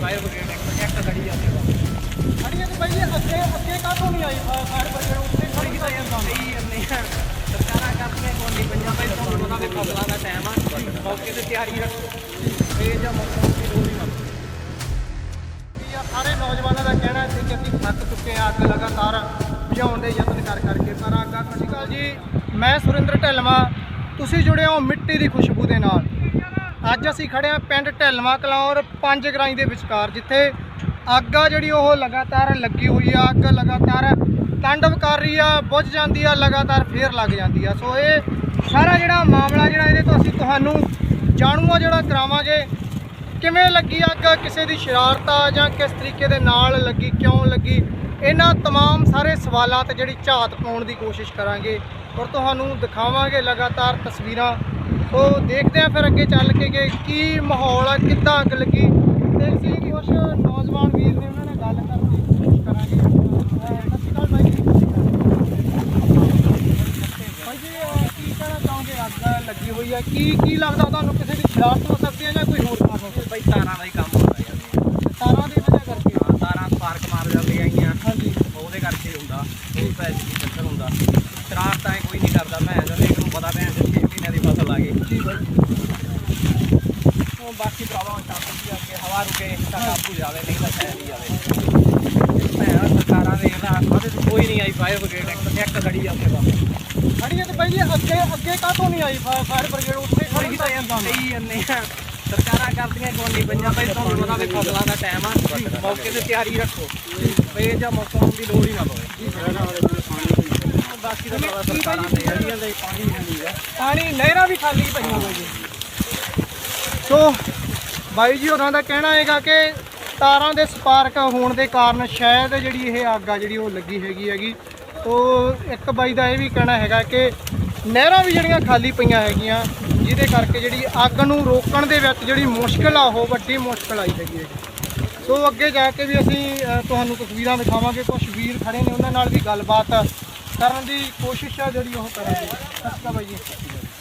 Fire brigade ਇੱਕ ਇੱਕ ਗੜੀ ਜਾਂਦੀ ਵਾ ਅੜੀਏ ਤੇ ਭਾਈ ਅੱਗੇ ਅੱਗੇ ਕਾਹਤੋਂ ਨਹੀਂ ਆਈ ਫਾਇਰ ਬ੍ਰਿਗੇਡ ਉੱਤੇ ਖੜੀ ਕਿਤਾ ਜਾਂਦਾ? ਸਹੀ ਨਹੀਂ। ਸਰਕਾਰਾਂ ਕਰਦੀਆਂ ਕੋਈ ਨਹੀਂ ਪੰਜਾਂ ਭਾਈ ਤੁਹਾਨੂੰ ਪਤਾ ਵੀ ਫਸਲਾਂ ਦਾ ਟਾਈਮ ਆ। ਮੌਕੇ ਤੇ ਤਿਆਰੀ ਰੱਖੋ। ਇਹ ਜਾਂ ਮੌਸਮ ਦੀ ਲੋੜ ਹੀ ਨਾ ਕੀ ਆ ਸਾਰੇ ਨੌਜਵਾਨਾਂ ਦਾ ਕਹਿਣਾ ਸੀ ਕਿ ਅਸੀਂ ਥੱਕ ਚੁੱਕੇ ਆ ਅੱਗ ਲਗਾਤਾਰ ਬੁਝਾਉਣ ਦੇ ਯਤਨ ਕਰ ਕਰਕੇ। ਪਰ ਅੱਗ ਸਤਿ ਸ਼੍ਰੀ ਅਕਾਲ ਜੀ। ਮੈਂ ਸੁਰਿੰਦਰ ਢਿੱਲਵਾਂ। ਤੁਸੀਂ ਜੁੜੇ ਹੋ ਮਿੱਟੀ ਦੀ ਖੁਸ਼ਬੂ ਦੇ ਨਾਲ। ਅੱਜ ਅਸੀਂ ਖੜੇ ਆ ਪਿੰਡ ਢਿੱਲਵਾਂ ਕਲੌਰ ਪੰਜ ਗਰਾਈ ਦੇ ਵਿਚਕਾਰ ਜਿੱਥੇ ਅੱਗ ਆ ਜਿਹੜੀ ਉਹ ਲਗਾਤਾਰ ਲੱਗੀ ਹੋਈ ਆ ਅੱਗ ਲਗਾਤਾਰ ਤਾਂਡਵ ਕਰ ਰਹੀ ਆ ਬੁਝ ਜਾਂਦੀ ਆ ਲਗਾਤਾਰ ਫੇਰ ਲੱਗ ਜਾਂਦੀ ਆ ਸੋ ਇਹ ਸਾਰਾ ਜਿਹੜਾ ਮਾਮਲਾ ਜਿਹੜਾ ਇਹਦੇ ਤੋਂ ਅਸੀਂ ਤੁਹਾਨੂੰ ਜਾਣੂਆ ਜਿਹੜਾ ਕਰਾਵਾਂਗੇ ਕਿਵੇਂ ਲੱਗੀ ਅੱਗ ਕਿਸੇ ਦੀ ਸ਼ਰਾਰਤ ਆ ਜਾਂ ਕਿਸ ਤਰੀਕੇ ਦੇ ਨਾਲ ਲੱਗੀ ਕਿਉਂ ਲੱਗੀ ਇਹਨਾਂ तमाम ਸਾਰੇ ਸਵਾਲਾਂ ਤੇ ਜਿਹੜੀ ਝਾਤ ਪਾਉਣ ਦੀ ਕੋਸ਼ਿਸ਼ ਕਰਾਂਗੇ ਔਰ ਤੁਹਾਨੂੰ ਦਿਖਾਵਾਂਗੇ ਲਗਾਤਾਰ ਤਸਵੀਰਾਂ ਸੋ ਦੇਖਦੇ ਆ ਫਿਰ ਅੱਗੇ ਚੱਲ ਕੇ ਕਿ ਕੀ ਮਾਹੌਲ ਆ ਕਿੱਦਾਂ ਅੱਗ ਲੱਗੀ। ਤੇ ਅਸੀਂ ਕਿ ਕੁਛ ਨੌਜਵਾਨ ਵੀਰ ਨੇ ਉਹਨਾਂ ਨਾਲ ਗੱਲ ਕਰਨ ਦੀ ਕੋਸ਼ਿਸ਼ ਕਰਾਂਗੇ। ਅਹ ਸਤਿ ਸ਼੍ਰੀ ਅਕਾਲ ਬਾਈ ਜੀ। ਭਾਈ ਜੀ ਅਹ ਕੀ ਕਹਿਣਾ ਚਾਹੋਗੇ? ਅੱਗ ਲੱਗੀ ਹੋਈ ਆ। ਕੀ ਕੀ ਲੱਗਦਾ ਤੁਹਾਨੂੰ ਕਿਸੇ ਦੀ ਸ਼ਰਾਰਤ ਹੋ ਸਕਦੀ ਹੈ ਜਾਂ ਕੋਈ ਹੋਰ ਕਾਰਨ ਹੋ ਸਕਦਾ ਭਾਈ ਤਾਰਾਂ ਦਾ ਹੀ ਕੰਮ ਹੁੰਦਾ ਯਾਰ ਤਾਰਾਂ ਦੀ ਵਜ੍ਹਾ ਕਰਕੇ। ਹਾਂ, ਤਾਰਾਂ ਸਪਾਰਕ ਮਾਰ ਜਾਂਦੀਆਂ ਆਈਆਂ। ਹਾਂਜੀ। ਉਹਦੇ ਕਰਕੇ ਹੁੰਦਾ। ਉਹ ਪੈਸੇ ਚੱਕਰ ਹੁੰਦਾ। ਸ਼ਰਾਰਤ ਐ ਕੋਈ ਨਹੀਂ ਕਰਦਾ। ਮੈਂ ਜਦ ਇੱਕ ਨੂੰ ਪਤਾ ਭੈਣ ਦੇ 6 ਮਹੀਨਿਆਂ ਦੀ ਫਸਲ ਆ ਗਈ ਜੀ ਉਹ ਬਾਕੀ ਭਰਾਵਾਂ ਚੱਲ ਪਈ ਅੱਗੇ ਹਵਾ ਰੁਕੇ ਤਾਂ ਕਾਬੂ ਜਾਵੇ ਨਹੀਂ ਤਾਂ ਸ਼ਾਇਦ ਹੀ ਜਾਵੇ ਭੈਣ ਸਰਕਾਰਾਂ ਦੇ ਇਹਨਾਂ ਉਹਦੇ ਚ ਕੋਈ ਨਹੀਂ ਆਈ ਫਾਇਰ ਬ੍ਰਿਗੇਡ ਇੱਕ ਇੱਕ ਗੜੀ ਜਾਂਦੇ ਬਸ ਖੜੀ ਹੈ ਤੇ ਬਾਈ ਜੀ ਅੱਗੇ ਅੱਗੇ ਕਾਹਤੋਂ ਨਹੀਂ ਆਈ ਫਾਇਰ ਬ੍ਰਿਗੇਡ ਉੱਥੇ ਖੜੀ ਕਿਤਾ ਜਾਂਦਾ ਸਹੀ ਜੰਨੇ ਆ ਸਰਕਾਰਾਂ ਕਰਦੀਆਂ ਕੋਈ ਨਹੀਂ ਪੰਜਾਂ ਭਾਈ ਤੁਹਾਨੂੰ ਪਤਾ ਵੀ ਫਸਲਾਂ ਦਾ ਟਾਈਮ ਆ ਮੌਕੇ ਤੇ ਤਿਆਰੀ ਰੱਖੋ ਇਹ ਜਾਂ ਮੌਸਮ ਦੀ ਲੋੜ ਹੀ ਨਾ ਪਵੇ ਬਾਕੀ ਸਰਕਾਰਾਂ ਦੇ ਜਿਹੜੀਆਂ ਦੇ ਪਾਣੀ ਨਹੀਂ ਹੈ ਪਾਣੀ ਨਹਿਰਾਂ ਵੀ ਖਾਲੀ ਪਈਆਂ ਜੀ ਸੋ ਬਾਈ ਜੀ ਹੋਰਾਂ ਦਾ ਕਹਿਣਾ ਹੈਗਾ ਕਿ ਤਾਰਾਂ ਦੇ ਸਪਾਰਕ ਹੋਣ ਦੇ ਕਾਰਨ ਸ਼ਾਇਦ ਜਿਹੜੀ ਇਹ ਅੱਗ ਆ ਜਿਹੜੀ ਉਹ ਲੱਗੀ ਹੈਗੀ ਹੈਗੀ। ਤੋ ਇੱਕ ਬਾਈ ਦਾ ਇਹ ਵੀ ਕਹਿਣਾ ਹੈਗਾ ਕਿ ਨਹਿਰਾਂ ਵੀ ਜਿਹੜੀਆਂ ਖਾਲੀ ਪਈਆਂ ਹੈਗੀਆਂ ਜਿਹਦੇ ਕਰਕੇ ਜਿਹੜੀ ਅੱਗ ਨੂੰ ਰੋਕਣ ਦੇ ਵਿੱਚ ਜਿਹੜੀ ਮੁਸ਼ਕਲ ਆ ਉਹ ਵੱਡੀ ਮੁਸ਼ਕਲ ਆਈ ਹੈਗੀ ਹੈ ਸੋ ਅੱਗੇ ਜਾ ਕੇ ਵੀ ਅਸੀਂ ਤੁਹਾਨੂੰ ਤਸਵੀਰਾਂ ਦਿਖਾਵਾਂਗੇ ਕੁਝ ਵੀਰ ਖੜੇ ਨੇ ਉਹਨਾਂ ਨਾਲ ਵੀ ਗੱਲਬਾਤ ਕਰਨ ਦੀ ਕੋਸ਼ਿਸ਼ ਆ ਜਿਹੜੀ ਉਹ ਕਰਾਂਗੇ ਸਸਤਾ ਬਾਈ ਜੀ।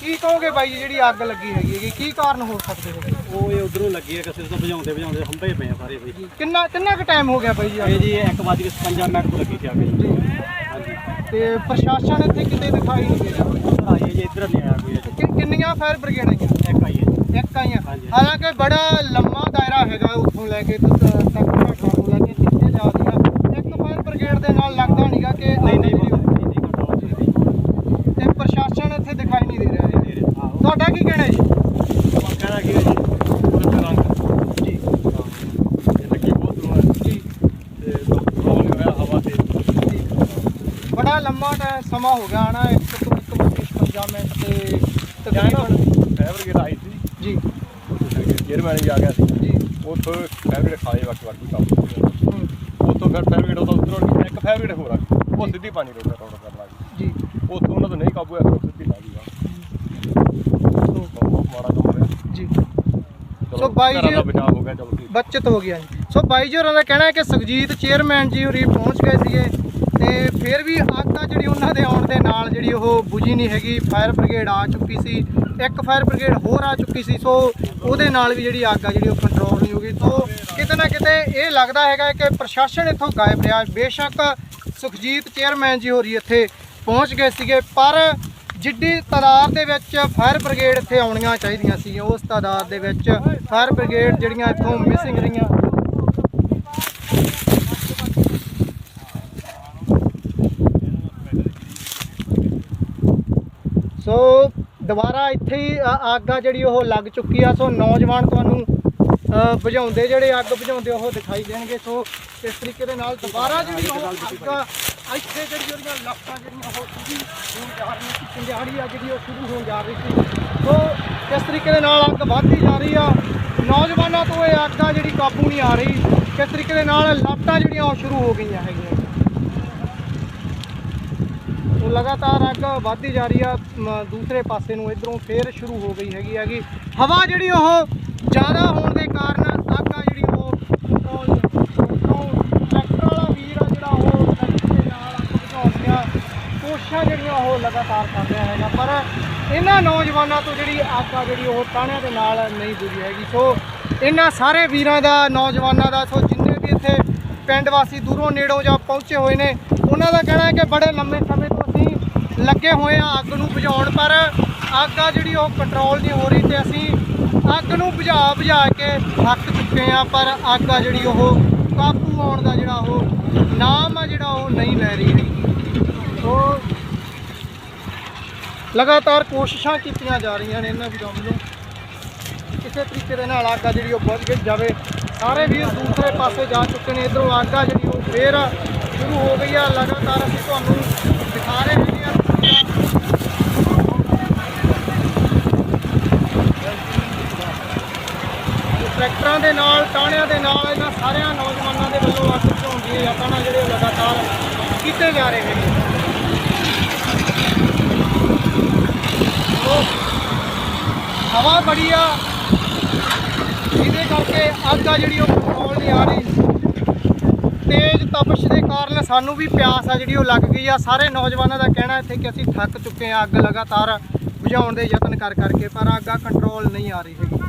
ਕੀ ਕਹੋਗੇ ਬਾਈ ਜੀ ਜਿਹੜੀ ਅੱਗ ਲੱਗੀ ਹੈਗੀ ਹੈਗੀ ਕੀ ਕਾਰਨ ਹੋ ਸਕਦੇ ਨੇ? ਉਹ ਇਹ ਉਧਰੋਂ ਲੱਗੀ ਹੈ ਕਿਸੇ ਤੋਂ ਭਜਾਉਂਦੇ ਭਜਾਉਂਦੇ ਹੰਭੇ ਪਏ ਆ ਸਾਰੇ ਬਈ। ਕਿੰਨਾ ਕਿੰਨਾ ਕੁ ਟਾਈਮ ਹੋ ਗਿਆ ਬਾਈ ਜੀ ਇਹ? ਜੀ 1:55 ਮਿੰਟ ਤੋਂ ਲੱਗੀ ਸੀ ਅੱਗ ਜੀ। ਹਾਂਜੀ ਤੇ ਪ੍ਰਸ਼ਾਸਨ ਇੱਥੇ ਕਿਤੇ ਦਿਖਾਈ ਨਹੀਂ ਦੇ ਰਿਹਾ? ਆਏ ਜੀ ਇੱਧਰ ਨਹੀਂ ਆਇਆ ਕੋਈ ਕਿੰਨੀਆਂ ਫਾਇਰ ਬ੍ਰਿਗੇਡ ਆਈਆਂ? ਇੱਕ ਆਈ ਹੈ। ਇੱਕ ਆਈਆਂ। ਹਾਂਜੀ। ਹਾਲਾਂਕਿ ਬੜਾ ਲੰਮਾ ਦਾਇਰਾ ਹੈਗਾ ਉੱਥੋਂ ਲੈ ਕੇ ਤੱਕ ਤੱਕ ਤੋਂ ਲੈ ਕੇ ਜਿੱਥੇ ਜਾਂਦੀਆਂ ਇੱਕ ਫਾਇਰ ਬ੍ਰਿਗੇਡ ਦੇ ਨਾਲ ਲੱਗਦਾ ਨਹੀਂਗਾ ਕਿ ਨਹੀਂ ਨਹੀਂ ਨਹੀਂ ਘੱਟ ਹੋਣੀ ਤੇ ਪ੍ਰਸ਼ਾਸਨ ਇੱਥੇ ਦਿਖਾਈ ਨਹੀਂ ਦੇ ਰਿਹਾ ਹੈ ਚਾਹੀਦੀ ਆਹੋ ਤੁਹਾਡਾ ਕੀ ਕਹਿਣਾ ਜੀ ਉਹ ਕਹਿਣਾ ਕੀ ਹੈ ਜੀ ਪੂਰਾ ਰੰਗ ਜੀ ਇਹ ਲੱਗੀ ਬਹੁਤ ਦੂਰ ਹੈ ਜੀ ਤੇ ਰੋਲ ਹੋਇਆ ਹਵਾ ਤੇ ਬੜਾ ਲੰਮਾ ਸਮਾਂ ਹੋ ਗਿਆ ਹਨਾ 1 ਤੋਂ 1 ਮਿੰਟ ਤੇ ਤਕਰੀਬਨ ਫੈਬਰਿਕ ਆਈ ਸੀ। ਜੀ। ਚੇਅਰਮੈਨ ਵੀ ਆ ਗਿਆ ਸੀ। ਜੀ। ਉੱਥੋਂ ਫੈਬਰਿਕ ਖਾਏ ਬਾਕੀ ਬਾਕੀ ਕੰਮ ਉੱਥੋਂ ਫਿਰ ਫੈਬਰਿਕ ਉਹਦਾ ਉਤਰੋ ਇੱਕ ਫੈਬਰਿਕ ਹੋਰ ਆ। ਉਹ ਸਿੱਧੀ ਪਾਣੀ ਰੋਡ ਰੋਡ ਕਰਨ ਲੱਗ ਜੀ। ਉੱਥੋਂ ਉਹਨਾਂ ਤੋਂ ਨਹੀਂ ਕਾਬੂ ਆਇਆ ਸਿੱਧੀ ਲੱਗ ਗਈ ਸੋ, ਬਹੁਤ ਮਾੜਾ ਕੰਮ ਹੋਇਆ। ਜੀ। ਸੋ ਬਾਈ ਜੀ- ਦਾ ਬਚਾਅ ਹੋ ਗਿਆ ਚਲੋ ਬਚਤ ਹੋ ਗਿਆ ਜੀ। ਸੋ ਬਾਈ ਜੀ ਹੋਰਾਂ ਦਾ ਕਹਿਣਾ ਹੈ ਕਿ ਸੁਖਜੀਤ ਚੇਅਰਮੈਨ ਜੀ ਹੋਰੀ ਪਹੁੰਚ ਗਏ ਸੀਗੇ। ਤੇ ਫਿਰ ਵੀ ਅੱਗ ਆ ਜਿਹੜੀ ਉਹਨਾਂ ਦੇ ਆਉਣ ਦੇ ਨਾਲ ਜਿਹੜੀ ਉਹ ਬੁਝੀ ਨਹੀਂ ਹੈਗੀ। ਫਾਇਰ ਬ੍ਰਿਗੇਡ ਆ ਚੁੱਕੀ ਸੀ, ਇੱਕ ਫਾਇਰ ਬ੍ਰਿਗੇਡ ਹੋਰ ਆ ਚੁੱਕੀ ਸੀ, ਸੋ ਉਹਦੇ ਨਾਲ ਵੀ ਜਿਹੜੀ ਅੱਗ ਆ ਜਿਹੜੀ ਉਹ ਕੰਟਰੋਲ ਨਹੀਂ ਹੋ ਗਈ ਸੋ ਕਿਤੇ ਨਾ ਕਿਤੇ ਇਹ ਲੱਗਦਾ ਹੈਗਾ ਕਿ ਪ੍ਰਸ਼ਾਸਨ ਇੱਥੋਂ ਗਾਇਬ ਰਿਹਾ। ਬੇਸ਼ੱਕ ਸੁਖਜੀਤ ਚੇਅਰਮੈਨ ਜੀ ਹੋਰੀ ਇੱਥੇ ਪਹੁੰਚ ਗਏ ਸੀਗੇ, ਪਰ ਜਿੱਡੀ ਤਾਦਾਦ ਦੇ ਵਿੱਚ ਫਾਇਰ ਬ੍ਰਿਗੇਡ ਇੱਥੇ ਆਉਣੀਆਂ ਚਾਹੀਦੀਆਂ ਸੀ। ਉਸ ਤਾਦਾਦ ਦੇ ਵਿੱਚ ਫਾਇਰ ਬ੍ਰਿਗੇਡ ਜਿਹੜੀਆਂ ਇੱਥੋਂ ਮਿਸਿੰਗ ਰਹੀਆਂ। ਸੋ ਦੁਬਾਰਾ ਇੱਥੇ ਹੀ ਅ- ਅੱਗ ਆ ਜਿਹੜੀ ਉਹ ਲੱਗ ਚੁੱਕੀ ਆ। ਸੋ ਨੌਜਵਾਨ ਤੁਹਾਨੂੰ ਅ, ਬੁਝਾਉਂਦੇ ਜਿਹੜੇ ਅੱਗ ਬੁਝਾਉਂਦੇ ਉਹ ਦਿਖਾਈ ਦੇਣਗੇ। ਸੋ ਇਸ ਤਰੀਕੇ ਦੇ ਨਾਲ ਦੁਬਾਰਾ ਜਿਹੜੀ ਉਹ ਅੱਗ ਆ, ਇੱਥੇ ਜਿਹੜੀ ਉਹਦੀਆਂ ਲੱਤਾਂ ਜਿਹੜੀਆਂ ਉਹ ਸ਼ੁਰੂ ਹੋਣ ਜਾ ਰਹੀਆਂ ਸੀ ਚੰਗਿਆੜੀ ਆ ਜਿਹੜੀ ਉਹ ਸ਼ੁਰੂ ਹੋਣ ਜਾ ਰਹੀ ਸੀ। ਸੋ ਇਸ ਤਰੀਕੇ ਦੇ ਨਾਲ ਅੱਗ ਵੱਧਦੀ ਜਾ ਰਹੀ ਆ। ਨੌਜਵਾਨਾਂ ਤੋਂ ਇਹ ਅੱਗ ਆ ਜਿਹੜੀ ਕਾਬੂ ਨਹੀਂ ਆ ਰਹੀ। ਕਿਸ ਤਰੀਕੇ ਦੇ ਨਾਲ ਲੱਤਾਂ ਜਿਹੜੀਆਂ ਉਹ ਸ਼ੁਰੂ ਹੋ ਗਈਆਂ ਹੈਗੀਆਂ। ਉਹ ਲਗਾਤਾਰ ਅੱਗ ਵੱਧਦੀ ਜਾ ਰਹੀ ਆ ਦੂਸਰੇ ਪਾਸੇ ਨੂੰ ਇਧਰੋਂ ਫੇਰ ਸ਼ੁਰੂ ਹੋ ਗਈ ਹੈਗੀ ਹੈਗੀ। ਹਵਾ ਜਿਹੜੀ ਉਹ ਜ਼ਿਆਦਾ ਹੋਣ ਦੇ ਕਾਰਨ ਅੱਗ ਆ ਜਿਹੜੀ ਉਹ ਉਹ ਟਰੈਕਟਰ ਵਾਲਾ ਵੀਰ ਆ ਜਿਹੜਾ ਉਹ ਟਰੈਕਟਰ ਦੇ ਨਾਲ ਅੱਗ ਬੁਝਾਉਣ ਦੀਆਂ ਕੋਸ਼ਿਸ਼ਾਂ ਜਿਹੜੀਆਂ ਉਹ ਲਗਾਤਾਰ ਕਰ ਰਿਹਾ ਹੈਗਾ, ਪਰ ਇਹਨਾਂ ਨੌਜਵਾਨਾਂ ਤੋਂ ਜਿਹੜੀ ਅੱਗ ਆ ਜਿਹੜੀ ਉਹ ਤਾਣਿਆਂ ਦੇ ਨਾਲ ਨਹੀਂ ਬੁਝੀ ਹੈਗੀ। ਸੋ ਇਹਨਾਂ ਸਾਰੇ ਵੀਰਾਂ ਦਾ, ਨੌਜਵਾਨਾਂ ਦਾ, ਸੋ ਜਿੰਨੇ ਵੀ ਇੱਥੇ ਪਿੰਡ ਵਾਸੀ ਦੂਰੋਂ ਨੇੜੋਂ ਜਾਂ ਪਹੁੰਚੇ ਹੋਏ ਨੇ, ਉਹਨਾਂ ਦਾ ਕਹਿਣਾ ਹੈ ਕਿ ਬੜੇ ਲੰਮੇ ਸਮੇਂ ਤੋਂ ਲੱਗੇ ਹੋਏ ਆ ਅੱਗ ਨੂੰ ਬੁਝਾਉਣ, ਪਰ ਅੱਗ ਆ ਜਿਹੜੀ ਉਹ ਕੰਟਰੋਲ ਨਹੀਂ ਹੋ ਰਹੀ ਤੇ ਅਸੀਂ ਅੱਗ ਨੂੰ ਬੁਝਾ ਬੁਝਾ ਕੇ ਥੱਕ ਚੁੱਕੇ ਆ, ਪਰ ਅੱਗ ਆ ਜਿਹੜੀ ਉਹ ਕਾਬੂ ਆਉਣ ਦਾ ਜਿਹੜਾ ਉਹ ਨਾਮ ਆ ਜਿਹੜਾ ਉਹ ਨਹੀਂ ਲੈ ਰਹੀ ਹੈਗੀ। ਸੋ ਲਗਾਤਾਰ ਕੋਸ਼ਿਸ਼ਾਂ ਕੀਤੀਆਂ ਜਾ ਰਹੀਆਂ ਨੇ ਇਹਨਾਂ ਵੀਰਾਂ ਵੱਲੋਂ ਕਿਸੇ ਤਰੀਕੇ ਦੇ ਨਾਲ ਅੱਗ ਆ ਜਿਹੜੀ ਉਹ ਬੁਝ ਕੇ ਜਾਵੇ। ਸਾਰੇ ਵੀਰ ਦੂਸਰੇ ਪਾਸੇ ਜਾ ਚੁੱਕੇ ਨੇ, ਇਧਰੋਂ ਅੱਗ ਆ ਜਿਹੜੀ ਉਹ ਫੇਰ ਸ਼ੁਰੂ ਹੋ ਗਈ ਆ। ਲਗਾਤਾਰ ਅਸੀਂ ਤੁਹਾਨੂੰ ਦਿਖਾ ਰਹੇ ਹੈਗੇ ਆ ਤਸਵੀਰਾਂ। ਟਰੈਕਟਰਾਂ ਦੇ ਨਾਲ ਟਾਣਿਆਂ ਦੇ ਨਾਲ ਇਹਨਾਂ ਸਾਰਿਆਂ ਨੌਜਵਾਨਾਂ ਦੇ ਵੱਲੋਂ ਅੱਗ ਬੁਝਾਉਣ ਦੀ ਯਤਨ ਆ ਜਿਹੜੇ ਲਗਾਤਾਰ ਕੀਤੇ ਜਾ ਰਹੇ ਹੈਗੇ ਹਵਾ ਬੜੀ ਆ। ਜਿਹਦੇ ਕਰਕੇ ਅੱਗ ਆ ਜਿਹੜੀ ਉਹ ਕੰਟਰੋਲ ਨਹੀਂ ਆ ਰਹੀ। ਤੇਜ਼ ਤਪਸ਼ ਦੇ ਕਾਰਨ ਸਾਨੂੰ ਵੀ ਪਿਆਸ ਆ ਜਿਹੜੀ ਉਹ ਲੱਗ ਗਈ ਆ। ਸਾਰੇ ਨੌਜਵਾਨਾਂ ਦਾ ਕਹਿਣਾ ਇੱਥੇ ਕਿ ਅਸੀਂ ਥੱਕ ਚੁੱਕੇ ਆ, ਅੱਗ ਲਗਾਤਾਰ ਬੁਝਾਉਣ ਦੇ ਯਤਨ ਕਰ ਕਰਕੇ, ਪਰ ਅੱਗ ਆ ਕੰਟਰੋਲ ਨਹੀਂ ਆ ਰਹੀ ਹੈਗੀ।